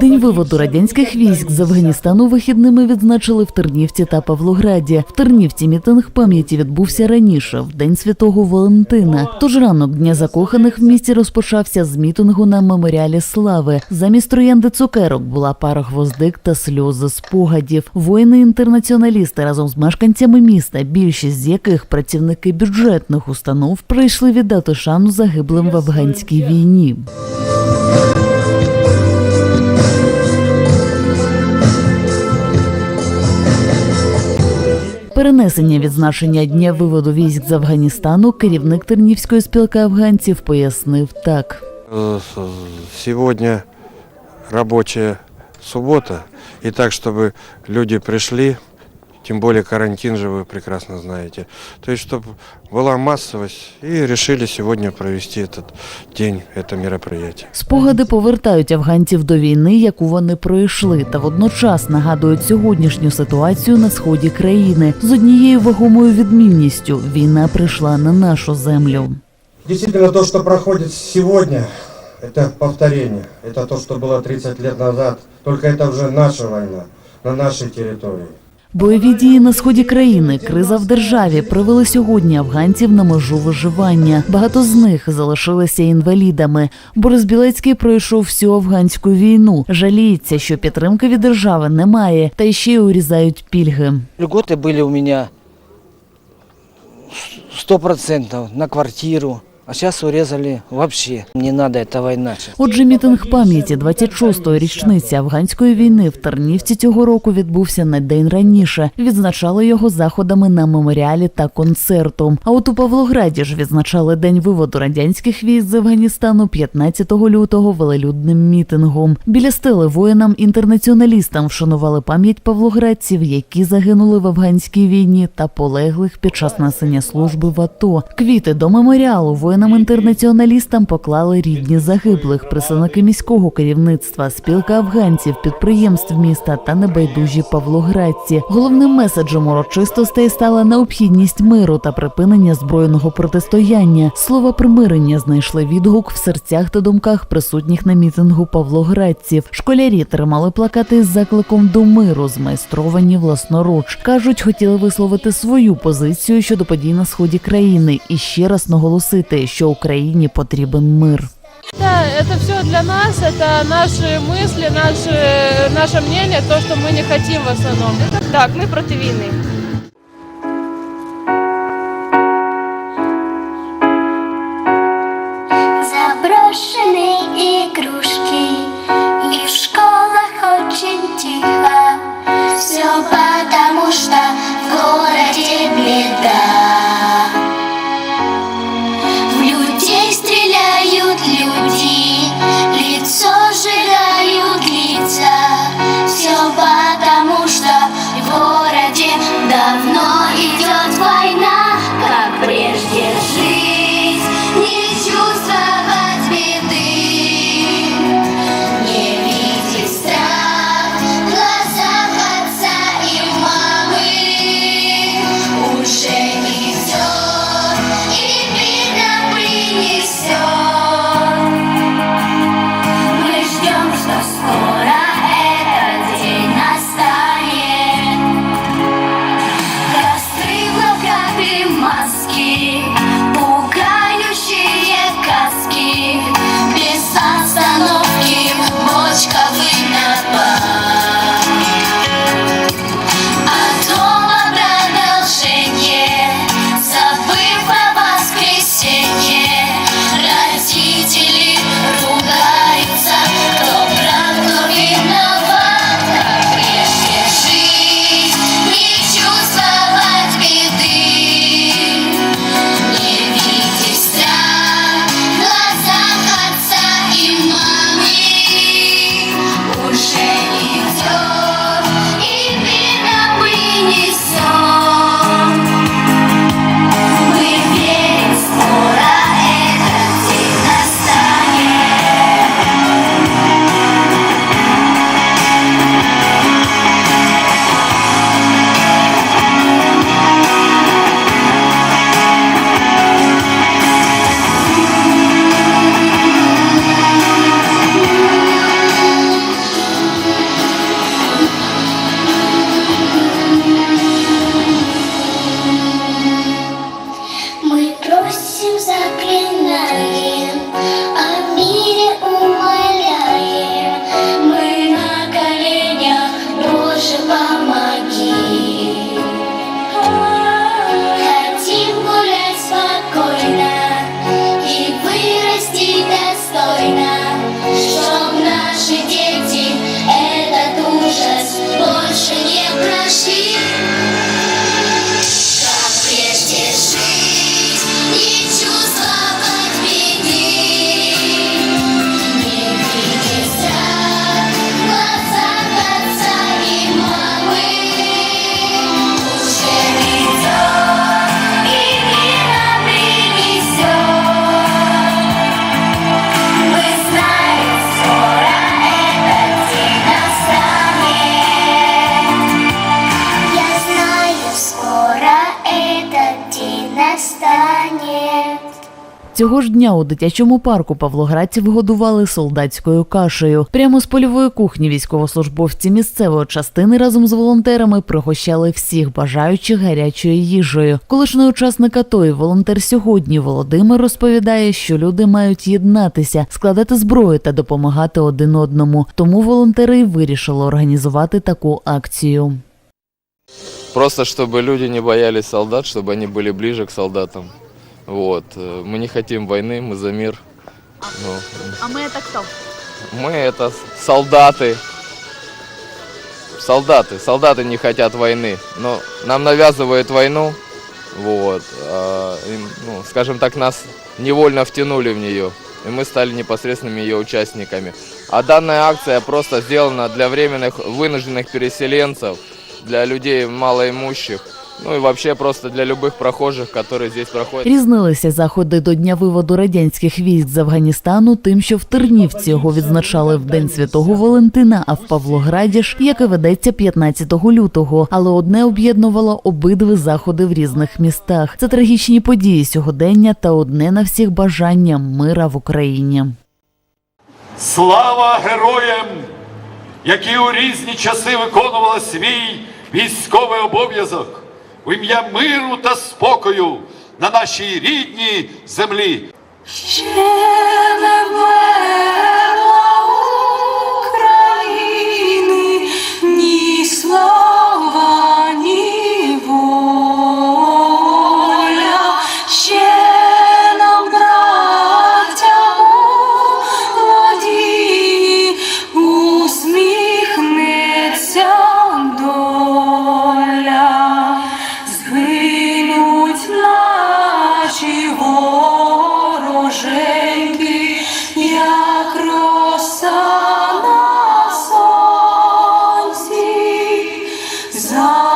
День виводу радянських військ з Афганістану вихідними відзначили в Тернівці та Павлограді. В Тернівці мітинг пам'яті відбувся раніше, в день святого Валентина. Тож ранок дня закоханих в місті розпочався з мітингу на меморіалі слави. Замість троянди цукерок була пара гвоздик та сльози спогадів. Воїни-інтернаціоналісти разом з мешканцями міста, більшість з яких працівники бюджетних установ, прийшли віддати шану загиблим в афганській війні. Перенесення відзначення дня виводу військ з Афганістану керівник Тернівської спілки афганців пояснив так. Сьогодні робоча субота, і так, щоб люди пришли, тем более карантин же вы прекрасно знаете, то есть, чтобы была массовость, и решили сегодня провести этот день, это мероприятие. Спогади повертають афганців до війни, яку вони пройшли, та водночас нагадують сьогоднішню ситуацію на сході країни з однією вагомою відмінністю: війна прийшла на нашу землю. Действительно, то, что проходит сегодня, это повторение. Это то, что было 30 лет назад. Только это уже наша война, на нашей территории. Бойові дії на сході країни, криза в державі привели сьогодні афганців на межу виживання. Багато з них залишилися інвалідами. Борис Білецький пройшов всю афганську війну. Жаліється, що підтримки від держави немає, та ще й урізають пільги. Льготы были у сто процентов на квартиру, а сейчас урезали вообще. Не надо, это война. Отже, мітинг пам'яті 26-ї річниці афганської війни в Тернівці цього року відбувся на день раніше. Відзначали його заходами на меморіалі та концертом. А от у Павлограді ж відзначали день виводу радянських військ з Афганістану 15 лютого велелюдним мітингом. Біля стели воїнам-інтернаціоналістам вшанували пам'ять павлоградців, які загинули в афганській війні та полеглих під час несення служби в АТО. Квіти до меморіалу воїнам-інтернаціоналістам поклали рідні загиблих, представники міського керівництва, спілка афганців, підприємств міста та небайдужі павлоградці. Головним меседжем урочистостей стала необхідність миру та припинення збройного протистояння. Слова примирення знайшли відгук в серцях та думках присутніх на мітингу павлоградців. Школярі тримали плакати з закликом до миру, змайстровані власноруч. кажуть, хотіли висловити свою позицію щодо подій на сході країни і ще раз наголосити, що Україні потрібен мир. Да, это все для нас, это наши мысли, наши, наше мнение, то, что мы не хотим в основном. Так, мы против війни. Цього ж дня у дитячому парку павлоградців годували солдатською кашею. Прямо з польової кухні військовослужбовці місцевої частини разом з волонтерами пригощали всіх бажаючих гарячою їжею. Колишній учасник АТО і волонтер сьогодні Володимир розповідає, що люди мають єднатися, складати зброю та допомагати один одному. Тому волонтери й вирішили організувати таку акцію. Просто чтобы люди не боялись солдат, чтобы они были ближе к солдатам. Вот. Мы не хотим войны, мы за мир. Ну, А ми це хто? мы это солдаты. Солдаты. Солдаты не хотят войны. Но нам навязывают войну. Вот. а им, ну, скажем так, нас невольно втянули в нее. И мы стали непосредственными ее участниками. А данная акция просто сделана для временных вынужденных переселенцев, для людей малоимущих, ну и вообще просто для любых прохожих, которые здесь проходят. Різнилися заходи до дня виводу радянських військ з Афганістану, тим, що в Тернівці його відзначали в День Святого Валентина, а в Павлограді ж, яке ведеться 15 лютого. Але одне об'єднувало обидві заходи в різних містах. Це трагічні події сьогодення та одне на всіх бажання мира в Україні. Слава героям, які у різні часи виконували свій військовий обов'язок в ім'я миру та спокою на нашій рідній землі. Ще не 사